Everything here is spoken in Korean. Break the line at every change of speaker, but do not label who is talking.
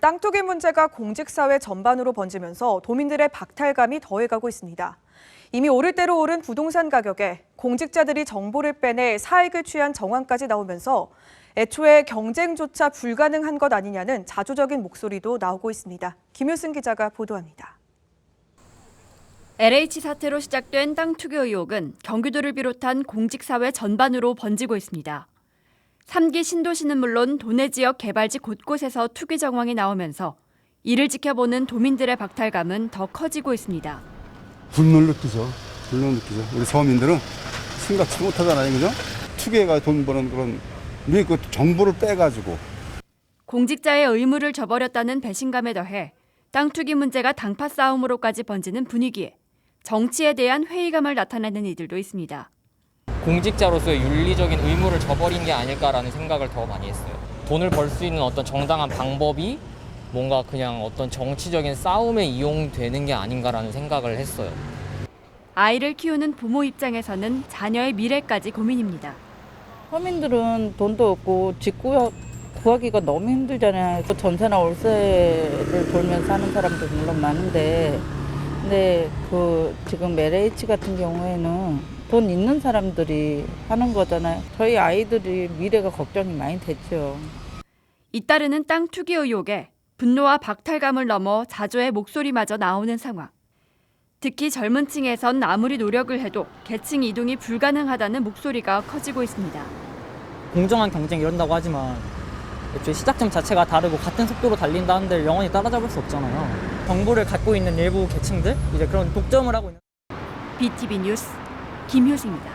땅 투기 문제가 공직사회 전반으로 번지면서 도민들의 박탈감이 더해가고 있습니다. 이미 오를 대로 오른 부동산 가격에 공직자들이 정보를 빼내 사익을 취한 정황까지 나오면서 애초에 경쟁조차 불가능한 것 아니냐는 자조적인 목소리도 나오고 있습니다. 김효승 기자가 보도합니다.
LH 사태로 시작된 땅 투기 의혹은 경기도를 비롯한 공직사회 전반으로 번지고 있습니다. 3기 신도시는 물론 도내 지역 개발지 곳곳에서 투기 정황이 나오면서 이를 지켜보는 도민들의 박탈감은 더 커지고 있습니다.
분노를 느끼죠. 분노를 느끼죠. 우리 서민들은 생각지 못하잖아요. 그죠? 투기해가 돈 버는 그런, 그 정보를 빼가지고
공직자의 의무를 저버렸다는 배신감에 더해 땅 투기 문제가 당파 싸움으로까지 번지는 분위기에 정치에 대한 회의감을 나타내는 이들도 있습니다.
공직자로서의 윤리적인 의무를 저버린 게 아닐까라는 생각을 더 많이 했어요. 돈을 벌 수 있는 어떤 정당한 방법이 뭔가 그냥 어떤 정치적인 싸움에 이용되는 게 아닌가라는 생각을 했어요.
아이를 키우는 부모 입장에서는 자녀의 미래까지 고민입니다.
서민들은 돈도 없고 집 구하, 구하기가 너무 힘들잖아요. 그 전세나 월세를 돌면서 사는 사람도 물론 많은데, 근데 그 지금 LH 같은 경우에는 돈 있는 사람들이 하는 거잖아요. 저희 아이들이 미래가 걱정이 많이 됐죠.
잇따르는 땅 투기 의혹에 분노와 박탈감을 넘어 자조의 목소리마저 나오는 상황. 특히 젊은 층에선 아무리 노력을 해도 계층 이동이 불가능하다는 목소리가 커지고 있습니다.
공정한 경쟁이 이런다고 하지만 애초에 시작점 자체가 다르고 같은 속도로 달린다 한들 영원히 따라잡을 수 없잖아요. 정보를 갖고 있는 일부 계층들 이제 그런 독점을 하고 있는
BTV 뉴스 김효승입니다.